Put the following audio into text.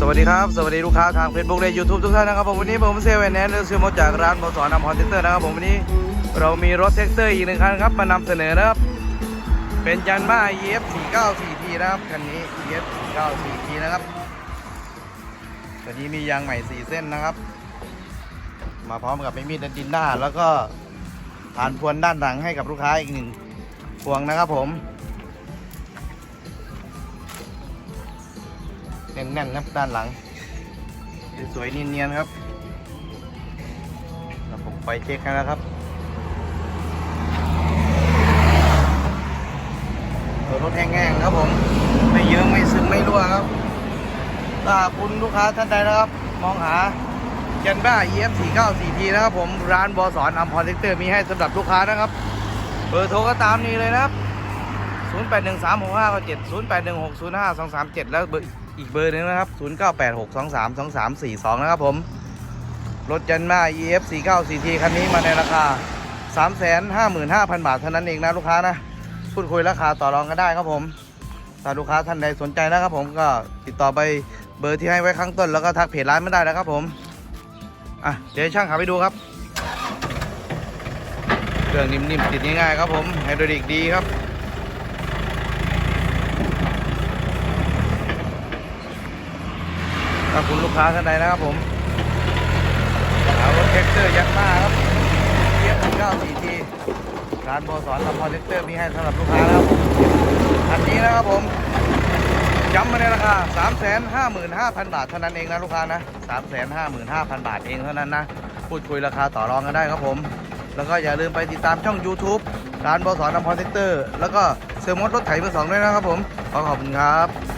สวัสดีครับ สวัสดีลูกค้าทาง Facebook และ YouTube ทุกท่านนะครับผมวันนี้ผมเซเว่นแอนดอร์ซื้อมดจากร้านบสอนำฮอนเทคเตอร์นะครับผมวันนี้เรามีรถแท็กเตอร์อีกหนึ่งคันครับมานำเสนอนะครับ เป็นยันมา EF 494 T นะครับคันนี้ EF 494 T นะครับตัวนี้มียางใหม่4เส้นนะครับ มาพร้อมกับไมมีดดินหน้า แล้วก็ผ่านพวนด้านหลังให้กับลูกค้าอีกหนึ่งพวงนะครับผม แน่นๆครับด้านหลัง สวยๆเนียนๆครับแล้วผมไปเช็คให้แล้วครับตัวรถแห้งๆครับผม ไม่เยอะไม่ซึมไม่รั่วครับถ้าคุณลูกค้าท่านใดนะครับ มองหาเจนบ้า EF 4 9 4 T นะครับผมร้านบอสอนอัมพอร์เทคเตอร์มีให้สำหรับลูกค้านะครับ เบอร์โทรก็ตามนี้เลยนะครับ 0 8 1 3 6 5 9 7 0 8 1 6 0 5 2 3 7 แล้วเบอร์อีกเบอร์หนึงนะครับ 0986232342 นะครับผม รถยันมา EF 49 4T คันนี้มาในราคา 355,000 บาทเท่านั้นเองนะลูกค้านะ พูดคุยราคาต่อรองกันได้ครับผมถ้าลูกค้าท่านใดสนใจนะครับผมก็ติดต่อไปเบอร์ที่ให้ไว้ข้างต้นแล้วก็ทักเพจร้านไม่ได้นะครับผม อะ เดี๋ยวช่างขับไปดูครับ เครื่องนิ่มๆติดง่ายๆครับผมไฮดรอลิกดีครับ คุณลูกค้าท่านใดนะครับผมหารถแท็กเตอร์ยักษ์มาครับเทียบถึง94ทีร้านโบสอนทำพอเท็กเตอร์มีให้สำหรับลูกค้านะครับผมอันนี้นะครับผมย้ำมาในราคา 355,000 บาทเท่านั้นเองนะลูกค้านะ355,000 บาทเองเท่านั้นนะ พูดคุยราคาต่อรองกันได้ครับผม แล้วก็อย่าลืมไปติดตามช่อง YouTube ร้านบสอนทำพอเท็กเตอร์ แล้วก็เซอร์มดรถไถมือสองด้วยนะครับผม ขอขอบคุณครับ